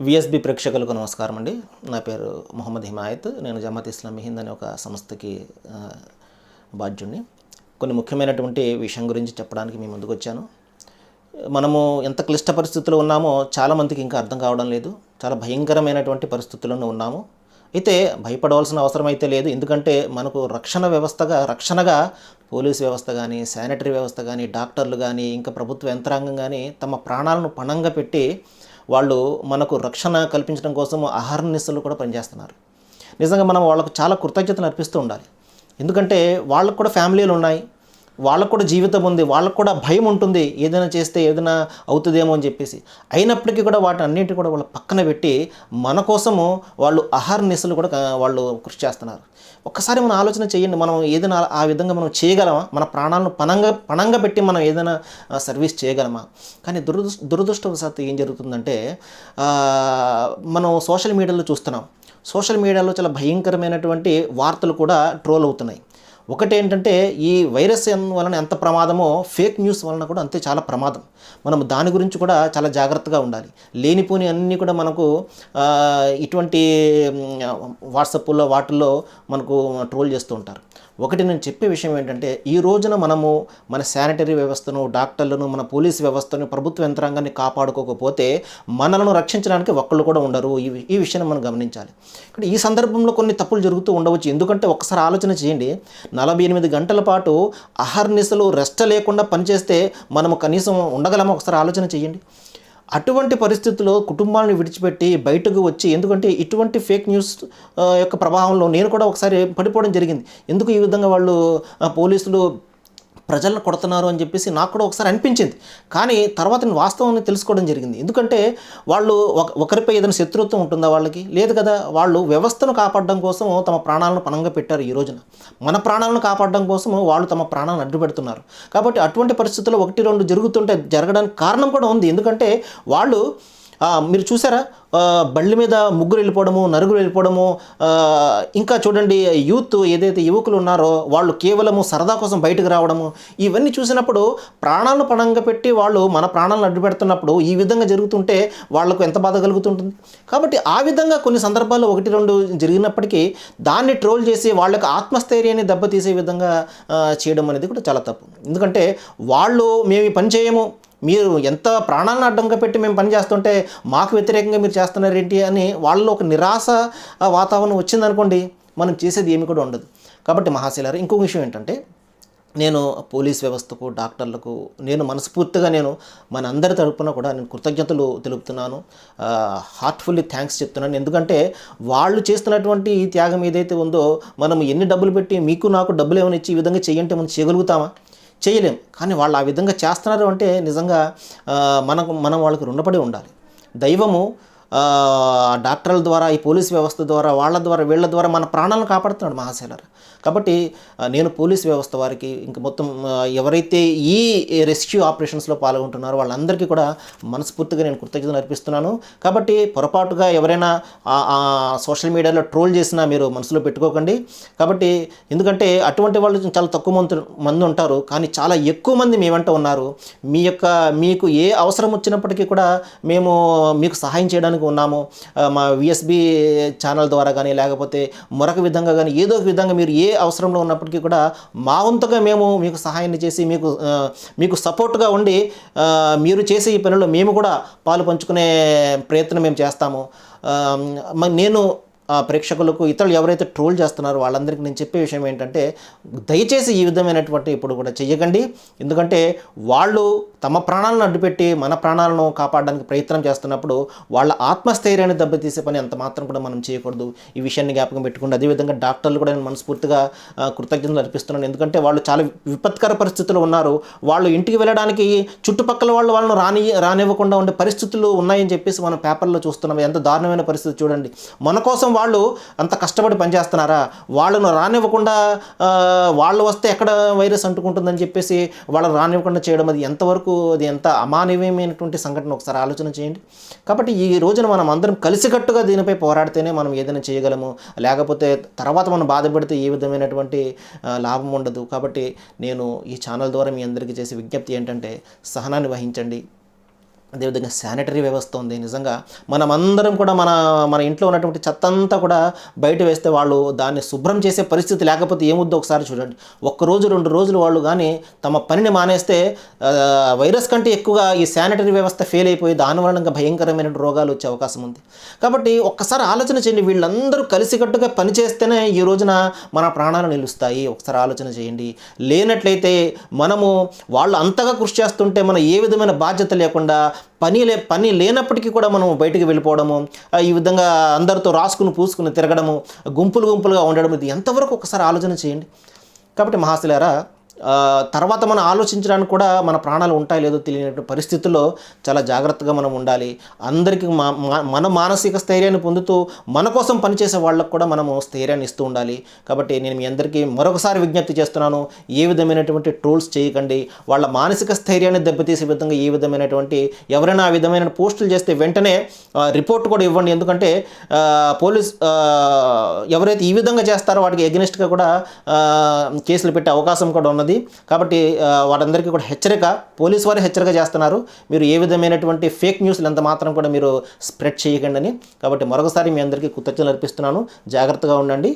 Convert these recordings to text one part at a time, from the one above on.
VSB ప్రేక్షకులకు నమస్కారం అండి. నా పేరు మొహమ్మద్ హిమాయత్. నేను జమాత్ ఇస్లాం హింద్ అనే ఒక సంస్థకి బాధ్యుణ్ణి. కొన్ని ముఖ్యమైనటువంటి విషయం గురించి చెప్పడానికి మీ ముందుకు వచ్చాను. మనము ఎంత క్లిష్ట పరిస్థితుల్లో ఉన్నామో చాలామందికి ఇంకా అర్థం కావడం లేదు. చాలా భయంకరమైనటువంటి పరిస్థితుల్లోనూ ఉన్నాము. అయితే భయపడవలసిన అవసరం అయితే లేదు. ఎందుకంటే మనకు రక్షణ వ్యవస్థగా రక్షణగా పోలీస్ వ్యవస్థ కానీ శానిటరీ వ్యవస్థ కానీ డాక్టర్లు కానీ ఇంకా ప్రభుత్వ యంత్రాంగం కానీ తమ ప్రాణాలను పణంగా పెట్టి వాళ్ళు మనకు రక్షణ కల్పించడం కోసం అహర్నిశలు కూడా పనిచేస్తున్నారు. నిజంగా మనం వాళ్ళకు చాలా కృతజ్ఞతలు అర్పిస్తూ ఉండాలి. ఎందుకంటే వాళ్ళకు కూడా ఫ్యామిలీలు ఉన్నాయి. వాళ్ళకు కూడా జీవితం ఉంది వాళ్ళకు కూడా భయం ఉంటుంది ఏదైనా చేస్తే ఏదైనా అవుతుందేమో అని చెప్పేసి. అయినప్పటికీ కూడా వాటి అన్నింటి కూడా వాళ్ళ పక్కన పెట్టి మన కోసము వాళ్ళు అహర్నిశలు కూడా వాళ్ళు కృషి చేస్తున్నారు. ఒక్కసారి మనం ఆలోచన చేయండి మనం ఏదైనా ఆ విధంగా మనం చేయగలమా? మన ప్రాణాలను పణంగా పణంగా పెట్టి మనం ఏదైనా సర్వీస్ చేయగలమా? కానీ దురదృ దురదృష్టవశాత్తు ఏం జరుగుతుందంటే మనం సోషల్ మీడియాలో చూస్తున్నాం. సోషల్ మీడియాలో చాలా భయంకరమైనటువంటి వార్తలు కూడా ట్రోల్ అవుతున్నాయి. ఒకటి ఏంటంటే ఈ వైరస్ వలన ఎంత ప్రమాదమో ఫేక్ న్యూస్ వలన కూడా అంతే చాలా ప్రమాదం. మనం దాని గురించి కూడా చాలా జాగ్రత్తగా ఉండాలి. లేనిపోని అన్నీ కూడా మనకు ఇటువంటి వాట్సాప్లో వాటిల్లో మనకు ట్రోల్ చేస్తూ ఉంటారు. ఒకటి నేను చెప్పే విషయం ఏంటంటే ఈ రోజున మనము మన శానిటరీ వ్యవస్థను డాక్టర్లను మన పోలీస్ వ్యవస్థను ప్రభుత్వ యంత్రాంగాన్ని కాపాడుకోకపోతే మనలను రక్షించడానికి ఒక్కళ్ళు కూడా ఉండరు. ఈ ఈ విషయాన్ని మనం గమనించాలి. ఇక్కడ ఈ సందర్భంలో కొన్ని తప్పులు జరుగుతూ ఉండవచ్చు. ఎందుకంటే ఒకసారి ఆలోచన చేయండి. నలభై ఎనిమిది గంటల పాటు అహర్నిశలు రెస్ట్ లేకుండా పనిచేస్తే మనము కనీసం ఉండగలమో? ఒకసారి ఆలోచన చేయండి. అటువంటి పరిస్థితుల్లో కుటుంబాలను విడిచిపెట్టి బయటకు వచ్చి ఎందుకంటే ఇటువంటి ఫేక్ న్యూస్ యొక్క ప్రభావంలో నేను కూడా ఒకసారి పడిపోవడం జరిగింది. ఎందుకు ఈ విధంగా వాళ్ళు పోలీసులు ప్రజలను కొడుతున్నారు అని చెప్పేసి నాకు కూడా ఒకసారి అనిపించింది. కానీ తర్వాత నేను వాస్తవాన్ని తెలుసుకోవడం జరిగింది. ఎందుకంటే వాళ్ళు ఒక ఒకరిపై ఏదైనా శత్రుత్వం ఉంటుందా వాళ్ళకి? లేదు కదా. వాళ్ళు వ్యవస్థను కాపాడడం కోసం తమ ప్రాణాలను పణంగా పెట్టారు ఈ రోజున. మన ప్రాణాలను కాపాడడం కోసం వాళ్ళు తమ ప్రాణాలను అడ్డు పెడుతున్నారు. కాబట్టి అటువంటి పరిస్థితుల్లో ఒకటి రెండు జరుగుతుంటే జరగడానికి కారణం కూడా ఉంది. ఎందుకంటే వాళ్ళు మీరు చూసారా? బళ్ళ మీద ముగ్గురు వెళ్ళిపోవడము నరుగురు వెళ్ళిపోవడము ఇంకా చూడండి యూత్ ఏదైతే యువకులు ఉన్నారో వాళ్ళు కేవలము సరదా కోసం బయటకు రావడము ఇవన్నీ చూసినప్పుడు ప్రాణాలను పణంగా పెట్టి వాళ్ళు మన ప్రాణాలను అడ్డు పెడుతున్నప్పుడు ఈ విధంగా జరుగుతుంటే వాళ్ళకు ఎంత బాధ కలుగుతుంటుంది? కాబట్టి ఆ విధంగా కొన్ని సందర్భాల్లో ఒకటి రెండు జరిగినప్పటికీ దాన్ని ట్రోల్ చేసి వాళ్ళకి ఆత్మస్థైర్యాన్ని దెబ్బతీసే విధంగా చేయడం అనేది కూడా చాలా తప్పు. ఎందుకంటే వాళ్ళు మేము ఈ పని చేయము మీరు ఎంత ప్రాణాలను అడ్డంగా పెట్టి మేము పని చేస్తుంటే మాకు వ్యతిరేకంగా మీరు చేస్తున్నారేంటి అని వాళ్ళలో ఒక నిరాశ వాతావరణం వచ్చిందనుకోండి మనం చేసేది ఏమి కూడా ఉండదు. కాబట్టి మహాశీలారు ఇంకొక విషయం ఏంటంటే నేను పోలీస్ వ్యవస్థకు డాక్టర్లకు నేను మనస్ఫూర్తిగా నేను మన అందరి తరపున కూడా నేను కృతజ్ఞతలు తెలుపుతున్నాను. హార్ట్ఫుల్లీ థ్యాంక్స్ చెప్తున్నాను. ఎందుకంటే వాళ్ళు చేస్తున్నటువంటి ఈ త్యాగం ఏదైతే ఉందో మనం ఎన్ని డబ్బులు పెట్టి మీకు నాకు డబ్బులు ఏమైనా ఇచ్చి ఈ విధంగా చేయంటే మనం చేయగలుగుతామా? చేయలేం. కానీ వాళ్ళు ఆ విధంగా చేస్తున్నారు అంటే నిజంగా మనకు మనం వాళ్ళకి రుణపడి ఉండాలి. దైవము డాక్టర్ల ద్వారా ఈ పోలీస్ వ్యవస్థ ద్వారా వాళ్ళ ద్వారా వీళ్ళ ద్వారా మన ప్రాణాలను కాపాడుతున్నాడు మహాశైలర్. కాబట్టి నేను పోలీస్ వ్యవస్థ వారికి ఇంక మొత్తం ఎవరైతే ఈ రెస్క్యూ ఆపరేషన్స్లో పాల్గొంటున్నారో వాళ్ళందరికీ కూడా మనస్ఫూర్తిగా నేను కృతజ్ఞతలు అర్పిస్తున్నాను. కాబట్టి పొరపాటుగా ఎవరైనా సోషల్ మీడియాలో ట్రోల్ చేసినా మీరు మనసులో పెట్టుకోకండి. కాబట్టి ఎందుకంటే అటువంటి వాళ్ళు చాలా తక్కువ మంది మంది ఉంటారు. కానీ చాలా ఎక్కువ మంది మేమంట ఉన్నారు. మీ యొక్క మీకు ఏ అవసరం వచ్చినప్పటికీ కూడా మేము మీకు సహాయం చేయడానికి ఉన్నాము. మా విఎస్బి ఛానల్ ద్వారా కానీ లేకపోతే మరొక విధంగా కానీ ఏదో ఒక విధంగా మీరు ఏ అవసరంలో ఉన్నప్పటికీ కూడా మా వంతుగా మేము మీకు సహాయాన్ని చేసి మీకు మీకు సపోర్ట్గా ఉండి మీరు చేసే ఈ పనిలో మేము కూడా పాలు పంచుకునే ప్రయత్నం మేము చేస్తాము. నేను ప్రేక్షకులకు ఇతరులు ఎవరైతే ట్రోల్ చేస్తున్నారో వాళ్ళందరికీ నేను చెప్పే విషయం ఏంటంటే దయచేసి ఈ విధమైనటువంటి ఇప్పుడు కూడా చెయ్యకండి. ఎందుకంటే వాళ్ళు తమ ప్రాణాలను అడ్డుపెట్టి మన ప్రాణాలను కాపాడడానికి ప్రయత్నం చేస్తున్నప్పుడు వాళ్ళ ఆత్మస్థైర్యాన్ని దెబ్బతీసే పని అంత మాత్రం కూడా మనం చేయకూడదు. ఈ విషయాన్ని జ్ఞాపకం పెట్టుకోండి. అదేవిధంగా డాక్టర్లు కూడా నేను మనస్ఫూర్తిగా కృతజ్ఞతలు అర్పిస్తున్నాను. ఎందుకంటే వాళ్ళు చాలా విపత్కర పరిస్థితుల్లో ఉన్నారు. వాళ్ళు ఇంటికి వెళ్ళడానికి చుట్టుపక్కల వాళ్ళు వాళ్ళను రాని రానివ్వకుండా ఉండే పరిస్థితులు ఉన్నాయని చెప్పేసి మనం పేపర్లో చూస్తున్నాం. ఎంత దారుణమైన పరిస్థితి చూడండి. మన కోసం వాళ్ళు అంత కష్టపడి పనిచేస్తున్నారా? వాళ్ళను రానివ్వకుండా వాళ్ళు వస్తే ఎక్కడ వైరస్ అంటుకుంటుందని చెప్పేసి వాళ్ళని రానివ్వకుండా చేయడం అది ఎంతవరకు అది ఎంత అమానవీయమైనటువంటి సంఘటన? ఒకసారి ఆలోచన చేయండి. కాబట్టి ఈ రోజున మనం అందరం కలిసికట్టుగా దీనిపై పోరాడితేనే మనం ఏదైనా చేయగలము. లేకపోతే తర్వాత మనం బాధపడితే ఏ విధమైనటువంటి లాభం ఉండదు. కాబట్టి నేను ఈ ఛానల్ ద్వారా మీ అందరికీ చేసే విజ్ఞప్తి ఏంటంటే సహనాన్ని వహించండి. అదేవిధంగా శానిటరీ వ్యవస్థ ఉంది. నిజంగా మనమందరం కూడా మన మన ఇంట్లో ఉన్నటువంటి చెత్త అంతా కూడా బయట వేస్తే వాళ్ళు దాన్ని శుభ్రం చేసే పరిస్థితి లేకపోతే ఏముద్దో ఒకసారి చూడండి. ఒక్క రోజు రెండు రోజులు వాళ్ళు కానీ తమ పనిని మానేస్తే వైరస్ కంటే ఎక్కువగా ఈ శానిటరీ వ్యవస్థ ఫెయిల్ అయిపోయి దానివల్ల ఇంకా భయంకరమైన రోగాలు వచ్చే అవకాశం ఉంది. కాబట్టి ఒక్కసారి ఆలోచన చేయండి. వీళ్ళందరూ కలిసికట్టుగా పనిచేస్తేనే ఈ రోజున మన ప్రాణాలు నిలుస్తాయి. ఒకసారి ఆలోచన చేయండి. లేనట్లయితే మనము వాళ్ళు అంతగా కృషి చేస్తుంటే మనం ఏ విధమైన బాధ్యత లేకుండా పని లే పని లేనప్పటికీ కూడా మనం బయటికి వెళ్ళిపోవడము ఈ విధంగా అందరితో రాసుకుని పూసుకుని తిరగడము గుంపులు గుంపులుగా ఉండడం ఇది ఎంతవరకు ఒకసారి ఆలోచన చేయండి. కాబట్టి మహాశిలారా తర్వాత మనం ఆలోచించడానికి కూడా మన ప్రాణాలు ఉంటాయి లేదో తెలియనటువంటి పరిస్థితుల్లో చాలా జాగ్రత్తగా మనం ఉండాలి. అందరికీ మా మన మానసిక స్థైర్యాన్ని పొందుతూ మన కోసం పనిచేసే వాళ్ళకు కూడా మనము స్థైర్యాన్ని ఇస్తూ ఉండాలి. కాబట్టి నేను మీ అందరికీ మరొకసారి విజ్ఞప్తి చేస్తున్నాను ఏ విధమైనటువంటి ట్రోల్స్ చేయకండి. వాళ్ళ మానసిక స్థైర్యాన్ని దెబ్బతీసే విధంగా ఏ విధమైనటువంటి ఎవరైనా ఆ విధమైన పోస్టులు చేస్తే వెంటనే రిపోర్ట్ కూడా ఇవ్వండి. ఎందుకంటే పోలీస్ ఎవరైతే ఈ విధంగా చేస్తారో వాటికి ఎగ్నెస్ట్గా కూడా కేసులు పెట్టే అవకాశం కూడా ఉన్నది. కాబట్టి వారందరికీ కూడా హెచ్చరిక పోలీస్ వారు హెచ్చరిక చేస్తున్నారు. మీరు ఏ విధమైనటువంటి ఫేక్ న్యూస్లు ఎంత మాత్రం కూడా మీరు స్ప్రెడ్ చేయకండి అని. కాబట్టి మరొకసారి మీ అందరికీ కృతజ్ఞతలు అర్పిస్తున్నాను. జాగ్రత్తగా ఉండండి.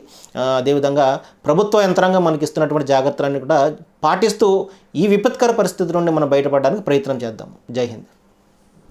అదేవిధంగా ప్రభుత్వ యంత్రాంగం మనకి ఇస్తున్నటువంటి జాగ్రత్తలన్నీ కూడా పాటిస్తూ ఈ విపత్కర పరిస్థితి నుండి మనం బయటపడడానికి ప్రయత్నం చేద్దాం. జై హింద్.